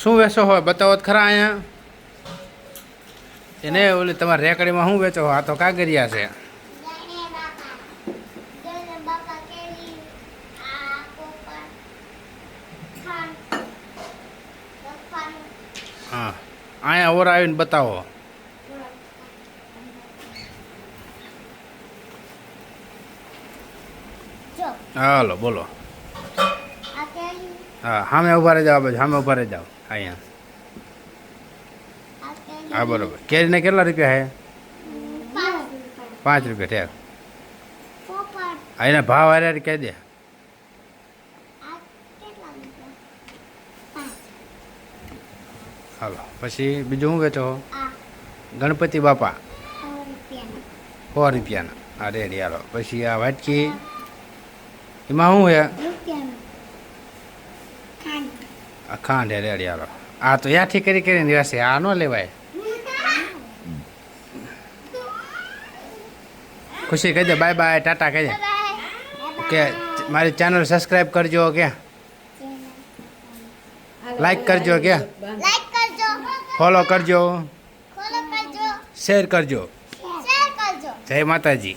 શું વેચો હોય બતાવો ખરા અહીંયા? એને ઓલી તમારે રેકડીમાં શું વેચો આ તો કાગરિયા છે. હા અહીંયા ઓર આવીને બતાવો. હાલો બોલો. હા સામે ઊભા રહી જાઓ સામે ઊભા રહી જાઓ અહીંયા. હા બરોબર. કેરીને કેટલા રૂપિયા છે? પાંચ રૂપિયા ઠેર અહીંના ભાવ હારે કહી દે. હાલો પછી બીજું શું વેચો? ગણપતિ બાપા. સો રૂપિયાના. હા રેડી હાલો. પછી આ વાટકી. એમાં શું હે રેડી હાલો. આ તો યાથી કરી કરી નિરાશે આ ન લેવાય. ખુશી કહી દે બાય બાય ટાટા કહી દે કે મારી ચેનલ સબસ્ક્રાઈબ કરજો કે. લાઈક કરજો કે. ફોલો કરજો. શેર કરજો. જય માતાજી.